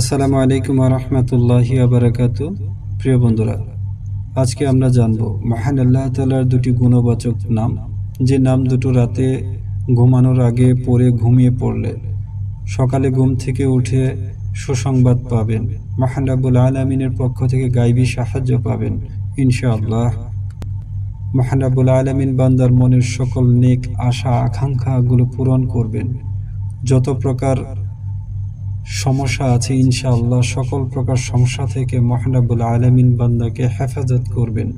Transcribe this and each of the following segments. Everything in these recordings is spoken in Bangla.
আসসালামু আলাইকুম রহমতুল্লাহি আবরাকাত প্রিয় বন্ধুরা, আজকে আমরা জানব মহান আল্লাহ তালার দুটি গুণবাচক নাম। যে নাম দুটো রাতে ঘুমানোর আগে পরে ঘুমিয়ে পড়লে, সকালে ঘুম থেকে উঠে সুসংবাদ পাবেন, মহান রাবুল আলমিনের পক্ষ থেকে গাইবী সাহায্য পাবেন, ইনশাআল্লাহ। মহান রাবুল আলমিন বান্দার মনের সকল নেক আশা, আকাঙ্ক্ষাগুলো পূরণ করবেন। যত প্রকার সমস্যা আছে, ইনশাআল্লাহ সকল প্রকার সমস্যা থেকে মহানাবুল আলমিন বান্দাকে হেফাজত করবেন।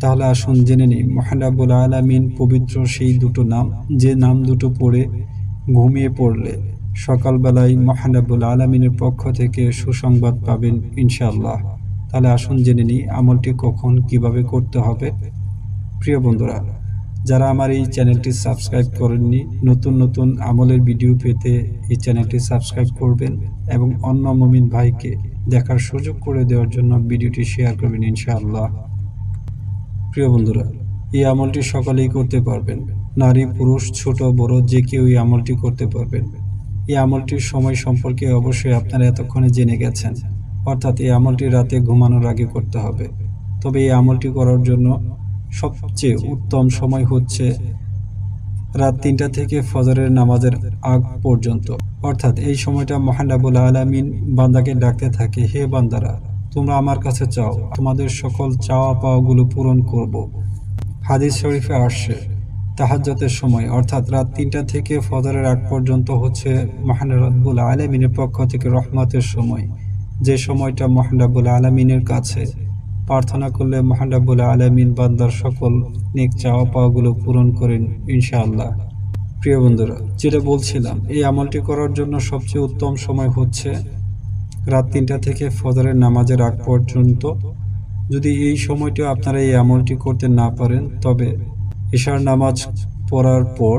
তাহলে আসুন জেনে নিই, মহানাবুল আলমিন পবিত্র সেই দুটো নাম, যে নাম দুটো পড়ে ঘুমিয়ে পড়লে সকালবেলায় মহানাবুল আলমিনের পক্ষ থেকে সুসংবাদ পাবেন ইনশাআল্লাহ। তাহলে আসুন জেনে নিই, আমলটি কখন, কীভাবে করতে হবে। প্রিয় বন্ধুরা যারা আমার এই চ্যানেলটি সাবস্ক্রাইব করেননি, নতুন নতুন আমলের ভিডিও পেতে এই চ্যানেলটি সাবস্ক্রাইব করবেন এবং অন্য মমিন ভাইকে দেখার সুযোগ করে দেওয়ার জন্য ভিডিওটি শেয়ার করবেন ইনশাআল্লাহ। প্রিয় বন্ধুরা, এই আমলটি সকলেই করতে পারবেন। নারী, পুরুষ, ছোট, বড়, যে কেউ এই আমলটি করতে পারবেন। এই আমলটির সময় সম্পর্কে অবশ্যই আপনারা এতক্ষণে জেনে গেছেন। অর্থাৎ এই আমলটি রাতে ঘুমানোর আগে করতে হবে। তবে এই আমলটি করার জন্য সবচেয়ে উত্তম সময় হচ্ছে রাত তিনটা থেকে ফজরের নামাজের আগ পর্যন্ত অর্থাৎ এই সময়টা মহানাবুল আলমিন বান্দাকে ডাকতে থাকে, হে বান্দারা, তোমরা আমার কাছে চাও, তোমাদের সকল চাওয়া পাওয়াগুলো পূরণ করব। হাদিস শরীফে আসছে তাহাজ্জতের সময়, অর্থাৎ রাত তিনটা থেকে ফজরের আগ পর্যন্ত হচ্ছে মহানাবুল আলমিনের পক্ষ থেকে রহমতের সময় যে সময়টা মহানাবুল আলমিনের কাছে প্রার্থনা করলে মহানাবুল আলমিন বান্দার সকল নেক চাওয়া পাওয়াগুলো পূরণ করেন ইনশাআল্লাহ। প্রিয় বন্ধুরা, যেটা বলছিলাম, এই আমলটি করার জন্য সবচেয়ে উত্তম সময় হচ্ছে রাত তিনটা থেকে ফজরের নামাজের আগ পর্যন্ত। যদি এই সময়টা আপনারা এই আমলটি করতে না পারেন, তবে ঈশার নামাজ পড়ার পর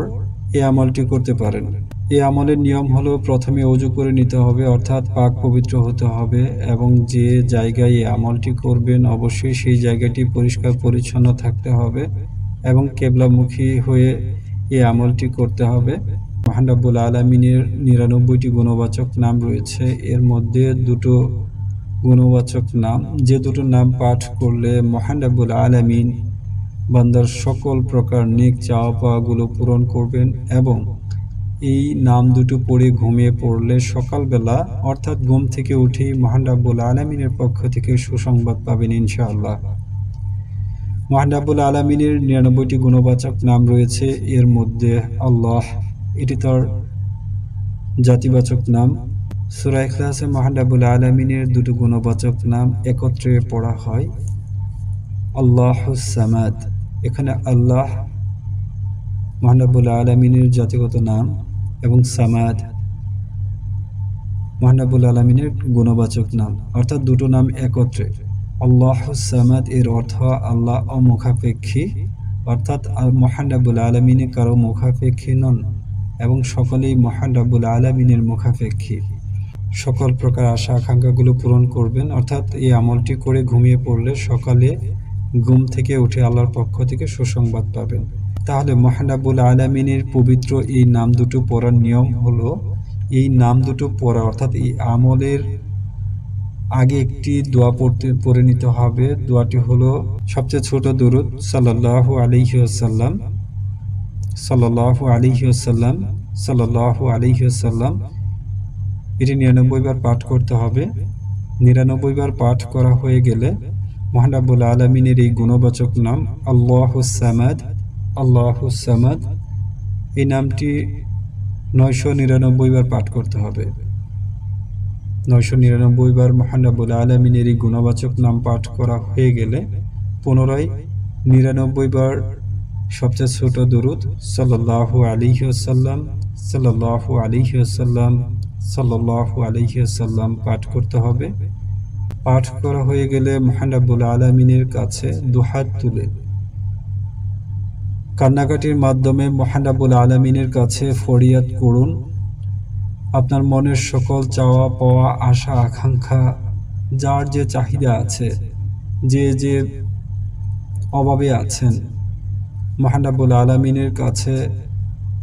এই আমলটি করতে পারেন। এই আমলের নিয়ম হলো প্রথমে অজু করে নিতে হবে, অর্থাৎ পাক পবিত্র হতে হবে এবং যে জায়গায় এই আমলটি করবেন অবশ্যই সেই জায়গাটি পরিষ্কার পরিচ্ছন্ন থাকতে হবে এবং কেবলামুখী হয়ে এই আমলটি করতে হবে। মহানরাবুল আলমিনের নিরানব্বইটি গুণবাচক নাম রয়েছে। এর মধ্যে দুটো গুণবাচক নাম, যে দুটো নাম পাঠ করলে মহানরাবুল আলমিন বান্দার সকল প্রকার নিক চাওয়া পাওয়াগুলো পূরণ করবেন এবং এই নাম দুটো পড়ে ঘুমিয়ে পড়লে সকালবেলা, অর্থাৎ ঘুম থেকে উঠেই মহান রাব্বুল আলমিনের পক্ষ থেকে সুসংবাদ পাবেন ইনশাআল্লাহ। মহান রাব্বুল আলমিনের নিরানব্বইটি গুণবাচক নাম রয়েছে, এর মধ্যে আল্লাহ, এটি তার জাতিবাচক নাম। সুরা ইখলাসে মহান রাব্বুল আলমিনের দুটো গুণবাচক নাম একত্রে পড়া হয় আল্লাহ সামাদ, এখানে আল্লাহ মহানবুল আলমিনের জাতিগত নাম। এবং সামাদ। মহানবুল আলমিনের গুণবাচক নাম। অর্থাৎ দুটো নাম একত্রে। আল্লাহ সামাদ এর অর্থ আল্লাহ অমুখাপেক্ষী। অর্থাৎ মহানবুল আলমিনে কারও মুখাপেক্ষী নন এবং সকলেই মহানবুল আলমিনের মুখাপেক্ষী। সকল প্রকার আশা আকাঙ্ক্ষাগুলো পূরণ করবেন। অর্থাৎ এই আমলটি করে ঘুমিয়ে পড়লে সকালে ঘুম থেকে উঠে আল্লাহর পক্ষ থেকে সুসংবাদ পাবেন। তাহলে মহানাবুল আলমিনের পবিত্র এই নাম দুটো পড়ার নিয়ম হলো, এই নাম দুটো পড়া, অর্থাৎ এই আমলের আগে একটি দোয়া পড়তে, পড়ে নিতে হবে। দোয়াটি হলো, সবচেয়ে ছোট দরুদ সাল্লাহ আলিহাসাল্লাম সাল্লাহ আলিহাসাল্লাম সাল্লাহ আলিহাসাল্লাম এটি নিরানব্বই বার পাঠ করতে হবে। নিরানব্বই বার পাঠ করা হয়ে গেলে মহানাবুল আলমিনের এই গুণবাচক নাম, আল্লাহ সামাদ আল্লাহুসামাদ এই নামটি নয়শো নিরানব্বই বার পাঠ করতে হবে। নয়শো নিরানব্বই বার মহানাবুল আলমিনের এই গুণবাচক নাম পাঠ করা হয়ে গেলে পুনরায় নিরানব্বই বার সবচেয়ে ছোট দরুদ সাল্লাহ আলিহাসাল্লাম সাল্লাহ আলিহাসাল্লাম সাল্লাহ আলিহাসাল্লাম পাঠ করতে হবে। পাঠ করা হয়ে গেলে মহানাবুল আলমিনের কাছে দুহাত তুলে কান্নাকাটির মাধ্যমে মহানাবুল আলমিনের কাছে ফরিয়াদ করুন। আপনার মনের সকল চাওয়া পাওয়া আশা আকাঙ্ক্ষা, যার যে চাহিদা আছে, যে যে অভাবে আছেন, মহানাবুল আলমিনের কাছে,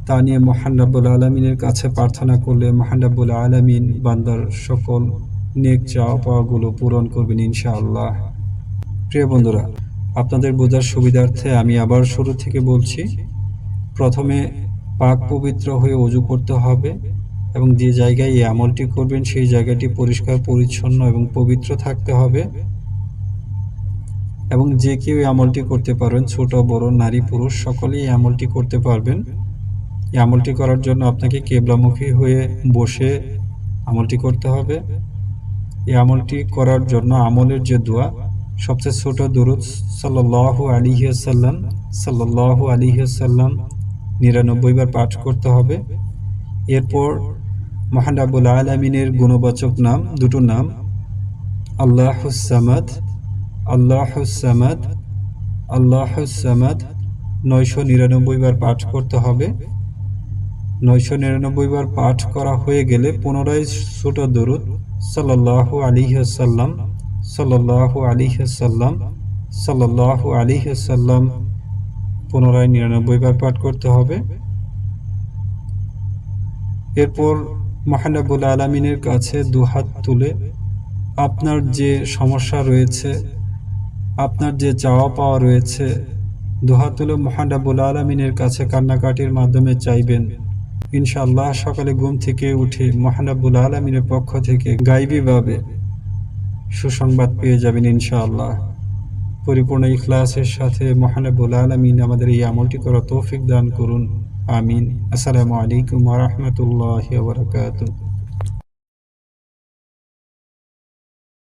তা নিয়ে মহান রাব্বুল আলমিনের কাছে প্রার্থনা করলে মহান রাব্বুল আলমিন বান্দার সকল নেক চাওয়া পাওয়াগুলো পূরণ করবেন ইনশাআল্লাহ। প্রিয় বন্ধুরা আপনাদের বোঝার সুবিধার্থে আমি আবার শুরু থেকে বলছি। প্রথমে পাক পবিত্র হয়ে অজু করতে হবে এবং যে জায়গায় এই আমলটি করবেন সেই জায়গাটি পরিষ্কার, পরিচ্ছন্ন এবং পবিত্র থাকতে হবে। এবং যে কেউ এই আমলটি করতে পারবেন ছোট, বড়, নারী, পুরুষ, সকলেই এই আমলটি করতে পারবেন। এই আমলটি করার জন্য আপনাকে কেবলামুখী হয়ে বসে আমলটি করতে হবে। এই আমলটি করার জন্য আমলের যে দোয়া সবচেয়ে ছোট দুরুদ সাল্লাল্লাহু আলাইহি সাল্লাম সাল্লাল্লাহু আলাইহি সাল্লাম নিরানব্বই বার পাঠ করতে হবে। এরপর মহান রাব্বুল আলামিনের গুণবাচক নাম, দুটো নাম আল্লাহুসামাদ আল্লাহুসামাদ আল্লাহুসামাদ নয়শো নিরানব্বই বার পাঠ করতে হবে। নয়শো নিরানব্বই বার পাঠ করা হয়ে গেলে পুনরায় ছোট দরুদ সাল্লাল্লাহু আলিহাসাল্লাম সাল্লাল্লাহু আলিহাসাল্লাম সাল্লাল্লাহু আলিহাসাল্লাম পুনরায় নিরানব্বই বার পাঠ করতে হবে। এরপর মহানাবুল আলমিনের কাছে দুহাত তুলে, আপনার যে সমস্যা রয়েছে, আপনার যে চাওয়া পাওয়া রয়েছে, দুহাত তুলে মহানাবুল আলমিনের কাছে কান্নাকাটির মাধ্যমে চাইবেন। ইনশাআল্লাহ সকালে ঘুম থেকে উঠে মহানাবুল আলমিনের পক্ষ থেকে গাইবীভাবে সুসংবাদ পেয়ে যাবেন ইনশাআল্লাহ। পরিপূর্ণ ইখলাসের সাথে মহানবুল আলমিন আমাদের এই আমলটি করা তৌফিক দান করুন। আমিন। আসসালামু আলাইকুম রহমতুল্লাহ বারাকাতুহু।